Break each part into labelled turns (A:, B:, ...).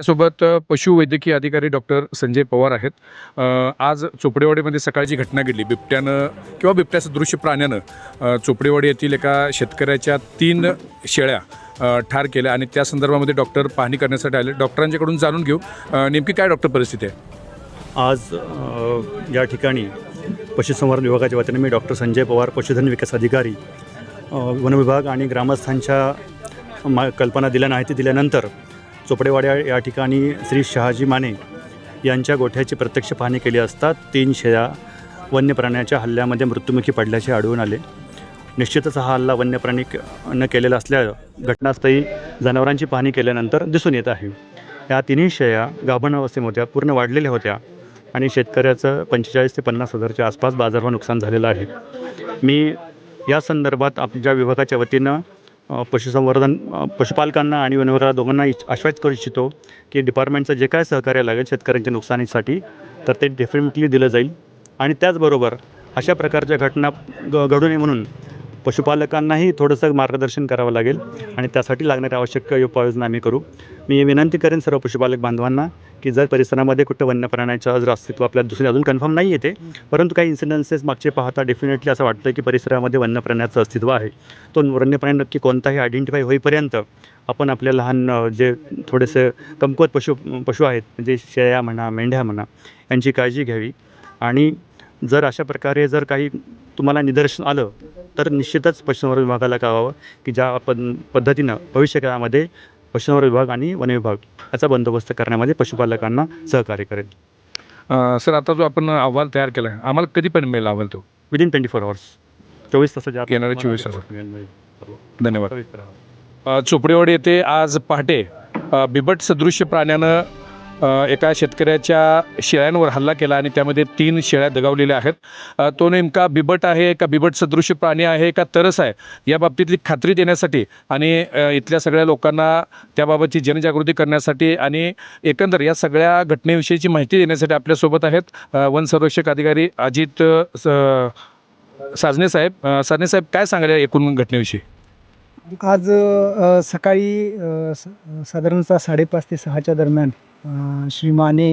A: सोबत पशुवैद्यकीय अधिकारी डॉक्टर संजय पवार आहेत. आज चोपडेवाडीमध्ये सकाळची घटना घडली. बिबट्यानं किंवा बिबट्याचं दृश्य प्राण्यानं चोपडेवाडी येथील एका शेतकऱ्याच्या तीन शेळ्या ठार केल्या आणि त्या संदर्भामध्ये डॉक्टर पाहणी करण्यासाठी आले. डॉक्टरांच्याकडून जाणून घेऊ. नेमकी काय डॉक्टर परिस्थिती आहे?
B: आज या ठिकाणी पशुसंवर्धन विभागाच्या वतीने मी डॉक्टर संजय पवार पशुधन विकास अधिकारी वनविभाग आणि ग्रामस्थांच्या मा कल्पना दिल्या नाही ती दिल्यानंतर चोपडेवाड्या या ठिकाणी श्री शहाजी माने यांच्या गोठ्याची प्रत्यक्ष पाहणी केली असता तीन शेळ्या वन्य प्राण्याच्या हल्ल्यामध्ये मृत्युमुखी पडल्याचे आढळून आले. निश्चितच हा हल्ला वन्यप्राणी न केलेला असल्या घटनास्थळी जनावरांची पाहणी केल्यानंतर दिसून येत आहे. या तिन्ही शेळ्या गाभण अवस्थेमध्ये होत्या पूर्ण वाढलेल्या होत्या आणि शेतकऱ्याचं पंचेचाळीस ते पन्नास हजारच्या आसपास बाजारभाव नुकसान झालेलं आहे. मी या संदर्भात आमच्या विभागाच्या वतीनं पशुसंवर्धन पशुपालकांना आणि वनविभागाला दोघांना इच आश्वासित करू इच्छितो की डिपार्टमेंटचं जे काय सहकार्य लागेल शेतकऱ्यांच्या नुकसानीसाठी तर ते डेफिनेटली दिलं जाईल. आणि त्याचबरोबर अशा प्रकारच्या घटना ग घडू नये म्हणून पशुपालकांनाही थोडंसं मार्गदर्शन करावं लागेल आणि त्यासाठी लागणाऱ्या आवश्यक उपाययोजना आम्ही करू. मी विनंती करेन सर्व पशुपालक बांधवांना की जर परिसरामध्ये कुठं वन्य प्राण्याचं जर अस्तित्व आपल्याला दुसरी अजून कन्फर्म नाही येते परंतु काही इन्सिडन्सेस मागचे पाहता डेफिनेटली असं वाटतं की परिसरामध्ये वन्य प्राण्याचं अस्तित्व आहे. तो वन्य प्राणी नक्की कोणताही आयडेंटिफाय होईपर्यंत आपण आपल्या लहान जे थोडेसे कमकुवत पशु पशु आहेत म्हणजे शेळ्या म्हणा मेंढ्या म्हणा यांची काळजी घ्यावी. आणि जर अशा प्रकारे जर काही तुम्हाला निदर्शन आलं तर निश्चितच पशुसंवर्धन विभागाला कळवावं की ज्या पद पद्धतीनं भविष्यकाळामध्ये पशुसंवर्धन विभाग आणि वन विभाग याचा बंदोबस्त करण्यामध्ये पशुपालकांना सहकार्य करेल.
A: सर आता जो आपण अहवाल तयार केला आहे आम्हाला कधीपर्यंत मिळेल अहवाल तो?
B: विदिन ट्वेंटी फोर आवर्स चोवीस तासाच्या आत
A: येणारे 24 तास.
B: तास
A: धन्यवाद. चोपडेवाडी येथे आज पहाटे बिबट सदृश्य प्राण्यानं एका शेतकऱ्याच्या शेळ्यांवर हल्ला केला आणि त्यामध्ये तीन शेळ्या दगावलेल्या आहेत. तो नेमका बिबट आहे का बिबट सदृश्य प्राणी आहे का तरस आहे या बाबतीतली खात्री देण्यासाठी आणि इथल्या सगळ्या लोकांना त्याबाबतची जनजागृती करण्यासाठी आणि एकंदर या सगळ्या घटनेविषयीची माहिती देण्यासाठी आपल्यासोबत आहेत वन संरक्षक अधिकारी अजित स- साजने साहेब. साजने साहेब काय सांगाल एकूण घटनेविषयी?
C: आज सकाळी स- साधारणतः साडेपाच ते सहाच्या दरम्यान श्री माने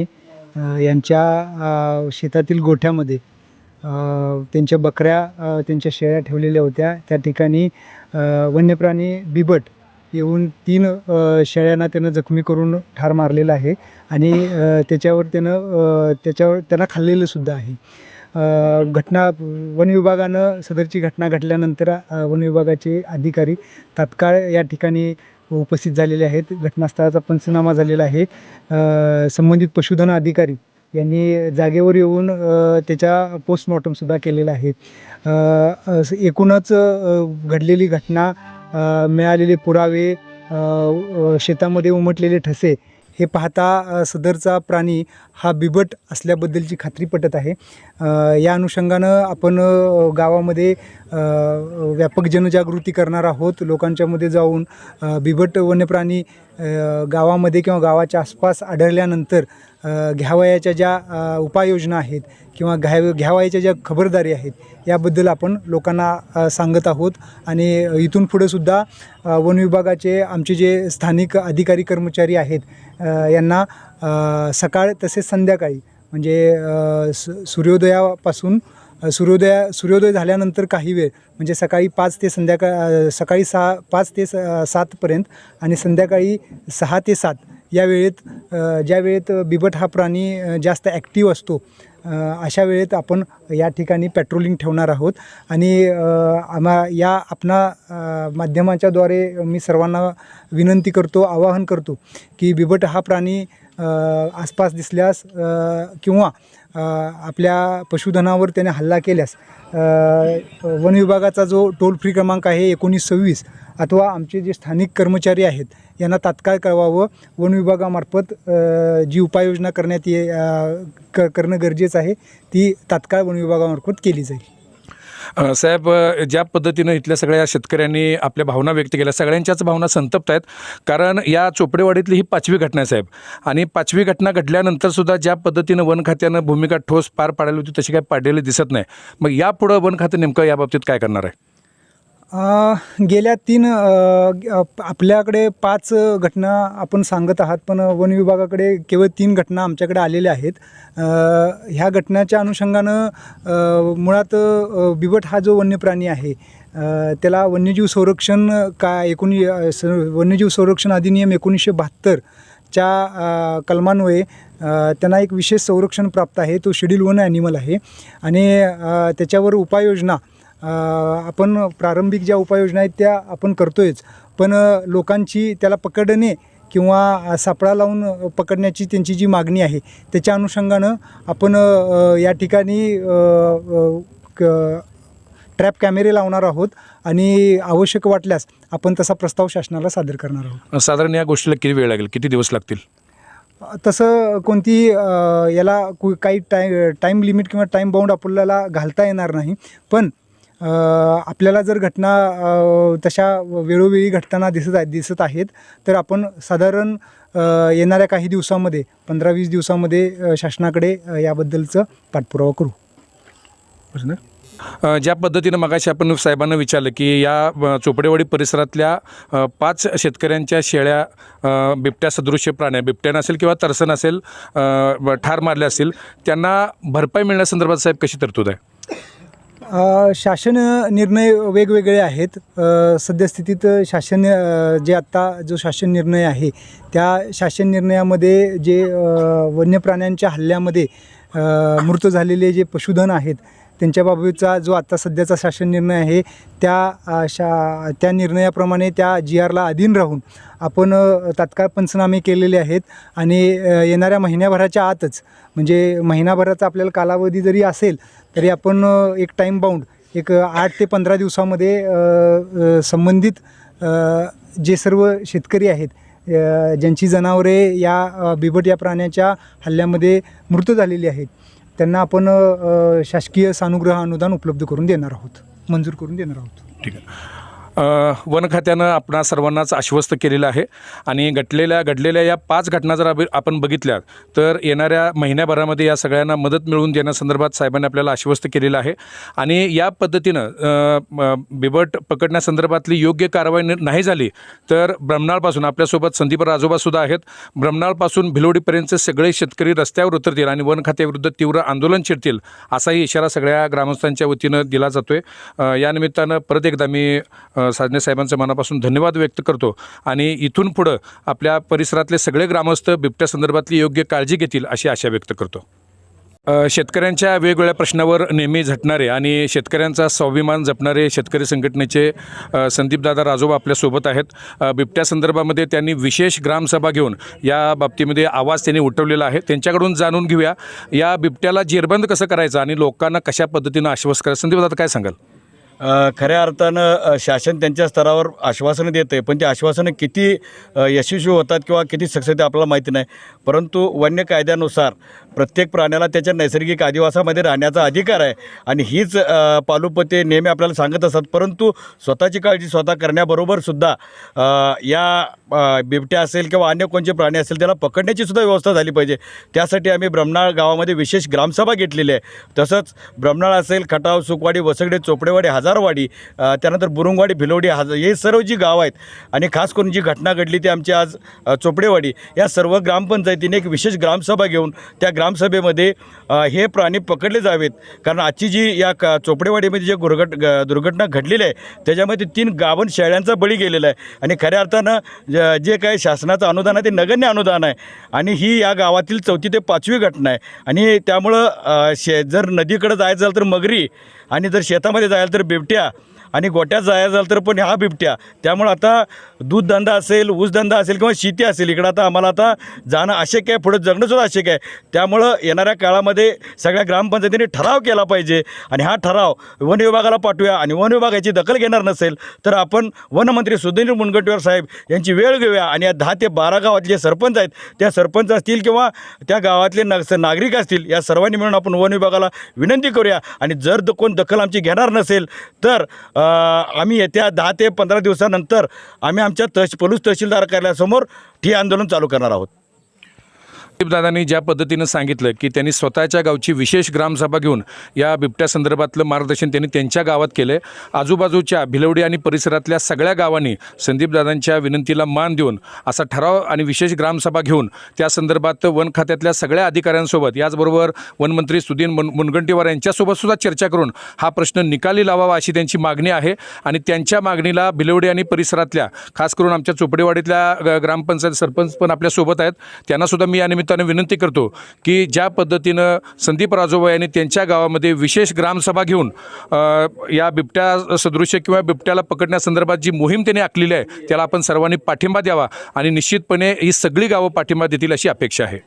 C: यांच्या शेतातील गोठ्यामध्ये त्यांच्या बकऱ्या त्यांच्या शेळ्या ठेवलेल्या होत्या. त्या ठिकाणी वन्यप्राणी बिबट येऊन तीन शेळ्यांना त्यानं जखमी करून ठार मारलेलं आहे आणि त्याच्यावर त्यानं त्याच्यावर त्यांना खाल्लेलं सुद्धा आहे. घटना वन विभागानं सदरची घटना घडल्यानंतर वनविभागाचे वन विभागाचे अधिकारी तात्काळ या ठिकाणी उपस्थित झालेले आहेत. घटनास्थळाचा पंचनामा झालेला आहे. संबंधित पशुधन अधिकारी यांनी जागेवर येऊन त्याच्या पोस्टमॉर्टमसुद्धा केलेला आहे. एकूणच घडलेली घटना मिळालेले पुरावे शेतामध्ये उमटलेले ठसे हे पाहता सदरचा प्राणी हा बिबट असल्याबद्दलची खात्री पटत आहे. या अनुषंगानं आपण गावामध्ये व्यापक जनजागृती करणार आहोत. लोकांच्यामध्ये जाऊन बिबट वन्यप्राणी गावामध्ये किंवा गावाच्या आसपास आढळल्यानंतर घ्यावयाच्या ज्या उपाययोजना आहेत किंवा घ्या घ्यावयाच्या ज्या खबरदारी आहेत याबद्दल आपण लोकांना सांगत आहोत. आणि इथून पुढेसुद्धा वन विभागाचे आमचे जे स्थानिक अधिकारी कर्मचारी आहेत यांना सकाळ तसेच संध्याकाळी म्हणजे स सु सूर्योदयापासून सूर्योदया सूर्योदय झाल्यानंतर काही वेळ म्हणजे सकाळी पाच ते संध्याकाळ सकाळी सहा पाच ते स सातपर्यंत आणि संध्याकाळी सहा ते सात या वेळेत ज्या वेळेत बिबट हा प्राणी जास्त ॲक्टिव्ह असतो अशा वेळेत आपण या ठिकाणी पेट्रोलिंग ठेवणार आहोत. आणि आम्हा या आपणा माध्यमाच्याद्वारे मी सर्वांना विनंती करतो आवाहन करतो की बिबट हा प्राणी आसपास दिसल्यास किंवा आपल्या पशुधनावर त्याने हल्ला केल्यास वनविभागाचा वन विभागाचा जो टोल फ्री क्रमांक आहे एकोणीस सव्वीस अथवा आमचे जे स्थानिक कर्मचारी आहेत यांना तात्काळ कळवावं. वन विभागामार्फत जी उपाययोजना करण्यात ये क करणं गरजेचं आहे ती तात्काळ वन विभागामार्फत केली जाईल.
A: साहेब ज्या पद्धतीनं इथल्या सगळ्या शेतकऱ्यांनी आपल्या भावना व्यक्त केल्या सगळ्यांच्याच भावना संतप्त आहेत. कारण या चोपडेवाडीतली ही पाचवी घटना आहे साहेब. आणि पाचवी घटना घडल्यानंतर सुद्धा ज्या पद्धतीनं वन खात्यानं भूमिका ठोस पार पाडायला होती तशी काय पाडलेली दिसत नाही. मग यापुढं वन खातं नेमकं याबाबतीत काय करणार आहे?
C: गेल्या तीन आपल्याकडे पाच घटना आपण सांगत आहात पण वन विभागाकडे केवळ तीन घटना आमच्याकडे आलेल्या आहेत. ह्या घटनाच्या अनुषंगानं मुळात बिबट हा जो वन्य प्राणी आहे त्याला वन्यजीव संरक्षण का एकोणी वन्यजीव संरक्षण अधिनियम एकोणीसशे बहात्तरच्या च्या कलमान्वये त्यांना एक विशेष संरक्षण प्राप्त आहे. तो शेड्यूल वन ॲनिमल आहे. आणि त्याच्यावर उपाययोजना आपण प्रारंभिक ज्या उपाययोजना आहेत त्या आपण करतोयच. पण लोकांची त्याला पकडणे किंवा सापळा लावून पकडण्याची त्यांची जी मागणी आहे त्याच्या अनुषंगानं आपण या ठिकाणी ट्रॅप कॅमेरे लावणार आहोत आणि आवश्यक वाटल्यास आपण तसा प्रस्ताव शासनाला सादर करणार आहोत.
A: साधारण या गोष्टीला किती वेळ लागेल? किती दिवस लागतील?
C: तसं कोणती याला काही टाय टाईम लिमिट किंवा टाईम बाउंड आपल्याला घालता येणार नाही. पण आपल्याला जर घटना तशा वेळोवेळी घटताना दिसत आहे दिसत आहेत तर आपण साधारण येणाऱ्या काही दिवसामध्ये पंधरा वीस दिवसामध्ये शासनाकडे याबद्दलचं पाठपुरावा करू.
A: अ, ज्या पद्धतीनं मगाशी आपण साहेबांना विचारलं की या चोपडेवाडी परिसरातल्या पाच शेतकऱ्यांच्या शेळ्या बिबट्या सदृश्य प्राण्या बिबट्या नसेल किंवा तरसन असेल ठार मारले असतील त्यांना भरपाई मिळण्यासंदर्भात साहेब कशी तरतूद आहे?
C: शासन निर्णय वेगवेगळे आहेत. सद्यस्थितीत शासन जे आत्ता जो शासन निर्णय आहे त्या शासन निर्णयामध्ये जे वन्य प्राण्यांच्या हल्ल्यामध्ये मृत झालेले जे पशुधन आहेत त्यांच्याबाबतचा जो आत्ता सध्याचा शासन निर्णय आहे त्या शा त्या निर्णयाप्रमाणे त्या जी आरला अधीन राहून आपण तात्काळ पंचनामे केलेले आहेत आणि येणाऱ्या महिन्याभराच्या आतच म्हणजे महिनाभराचा आपल्याला कालावधी जरी असेल तरी आपण एक टाईम बाउंड एक आठ ते पंधरा दिवसामध्ये संबंधित जे सर्व शेतकरी आहेत ज्यांची जनावरे या बिबट या प्राण्याच्या हल्ल्यामध्ये मृत झालेली आहेत त्यांना आपण शासकीय सानुग्रह अनुदान उपलब्ध करून देणार आहोत मंजूर करून देणार आहोत.
A: ठीक आहे. वन खात्यानं आपणा सर्वांनाच आश्वस्त केलेलं आहे. आणि घडलेल्या घडलेल्या या पाच घटना जर आपण बघितल्या तर येणाऱ्या महिन्याभरामध्ये या सगळ्यांना मदत मिळवून देण्यासंदर्भात साहेबांनी आपल्याला आश्वस्त केलेलं आहे. आणि या पद्धतीनं बिबट पकडण्यासंदर्भातली योग्य कारवाई न- नाही झाली तर ब्रह्मनाळपासून आपल्यासोबत संदीप राजोबासुद्धा आहेत. ब्रह्मनाळपासून भिलोडीपर्यंतचे सगळे शेतकरी रस्त्यावर उतरतील आणि वन खात्याविरुद्ध तीव्र आंदोलन छेडतील असाही इशारा सगळ्या ग्रामस्थांच्या वतीनं दिला जातोय. यानिमित्तानं परत एकदा मी साजने साहेबांचं मनापासून धन्यवाद व्यक्त करतो. आणि इथून पुढं आपल्या परिसरातले सगळे ग्रामस्थ बिबट्या संदर्भातली योग्य काळजी घेतील अशी आशा व्यक्त करतो. शेतकऱ्यांच्या वेगवेगळ्या प्रश्नावर नेहमी झटणारे आणि शेतकऱ्यांचा स्वाभिमान जपणारे शेतकरी संघटनेचे संदीपदादा राजोबा आपल्यासोबत आहेत. बिबट्या संदर्भामध्ये त्यांनी विशेष ग्रामसभा घेऊन या बाबतीमध्ये आवाज त्यांनी उठवलेला आहे. त्यांच्याकडून जाणून घेऊया या बिबट्याला जेरबंद कसं करायचं आणि लोकांना कशा पद्धतीनं आश्वस्त करायचं? संदीपदादा काय सांगाल?
D: खऱ्या अर्थानं शासन त्यांच्या स्तरावर आश्वासनं देतं आहे पण ती आश्वासनं किती यशस्वी होतात किंवा किती सक्सेस ते आपल्याला माहिती नाही. परंतु वन्य कायद्यानुसार प्रत्येक प्राण्याला त्याच्या नैसर्गिक आदिवासामध्ये राहण्याचा अधिकार आहे. आणि हीच पालुपते नेहमी आपल्याला सांगत असतात. परंतु स्वतःची काळजी स्वतः करण्याबरोबर सुद्धा या बिबट्या असेल किंवा अन्य कोणते प्राणी असेल त्याला पकडण्याची सुद्धा व्यवस्था झाली पाहिजे. त्यासाठी आम्ही ब्रह्मनाळ गावामध्ये विशेष ग्रामसभा घेतलेली आहे. तसंच ब्रह्मनाळ असेल खटाव सुकवाडी वसगडे चोपडेवाडी हजार अ, त्यानंतर बुरुंगवाडी भिलवडी हाज हे सर्व जी गावं आहेत आणि खास करून जी घटना घडली ती आमची आज चोपडेवाडी या सर्व ग्रामपंचायतीने एक विशेष ग्रामसभा घेऊन त्या ग्रामसभेमध्ये हे प्राणी पकडले जावेत. कारण आजची जी या का चोपडेवाडीमध्ये जे दुर्घट दुर्घटना घडलेली आहे त्याच्यामध्ये तीन गावन शेळ्यांचा बळी गेलेला आहे. आणि खऱ्या अर्थानं जे काही शासनाचं अनुदान आहे ते नगण्य अनुदान आहे. आणि ही या गावातील चौथी ते पाचवी घटना आहे. आणि त्यामुळं शे जर नदीकडे जायचं झालं तर मगरी आणि जर शेतामध्ये जायला तर बिबट्या आणि गोट्यात जाया झालं तर पण हा बिबट्या. त्यामुळं आता दूधधंदा असेल ऊसधंदा असेल किंवा शेती असेल इकडं आता आम्हाला आता जाणं अशक्य आहे पुढं जगणंसुद्धा अशक्य आहे. त्यामुळं येणाऱ्या काळामध्ये सगळ्या ग्रामपंचायतीने ठराव केला पाहिजे आणि हा ठराव वन विभागाला पाठवूया आणि वन विभाग याची दखल घेणार नसेल तर आपण वनमंत्री सुधीर मुनगंटीवार साहेब यांची वेळ घेऊया आणि या दहा ते बारा गावातले सरपंच आहेत त्या सरपंच असतील किंवा त्या गावातले नग नागरिक असतील या सर्वांनी मिळून आपण वन विभागाला विनंती करूया. आणि जर कोण दखल आमची घेणार नसेल तर आम्ही येत्या दहा ते पंधरा दिवसानंतर आम्ही आमच्या तहश पोलीस तहसीलदार कार्यालयासमोर ठिय्या आंदोलन चालू करणार आहोत.
A: दादांनी ज्या पद्धतीनं सांगितलं की त्यांनी स्वतःच्या गावची विशेष ग्रामसभा घेऊन या बिबट्या संदर्भातलं मार्गदर्शन त्यांनी त्यांच्या गावात केलं आजूबाजूच्या भिलवडी आणि परिसरातल्या सगळ्या गावांनी संदीपदादांच्या विनंतीला मान देऊन असा ठराव आणि विशेष ग्रामसभा घेऊन त्या संदर्भात वन खात्यातल्या सगळ्या अधिकाऱ्यांसोबत याचबरोबर वनमंत्री सुदीन मुन मुनगंटीवार यांच्यासोबत सुद्धा चर्चा करून हा प्रश्न निकाली लावावा अशी त्यांची मागणी आहे. आणि त्यांच्या मागणीला भिलवडी आणि परिसरातल्या खास करून आमच्या चोपडेवाडीतल्या ग्रामपंचायत सरपंच पण आपल्यासोबत आहेत. त्यांनासुद्धा मी या निमित्तानं विनंती करतो की ज्या पद्धतीनं संदीप राजोबा यांनी त्यांच्या गावामध्ये विशेष ग्रामसभा घेऊन या बिबट्या सदृश्य किंवा बिबट्याला पकडण्यासंदर्भात जी मोहीम त्यांनी आखलेली आहे त्याला आपण सर्वांनी पाठिंबा द्यावा आणि निश्चितपणे ही सगळी गावं पाठिंबा देतील अशी अपेक्षा आहे.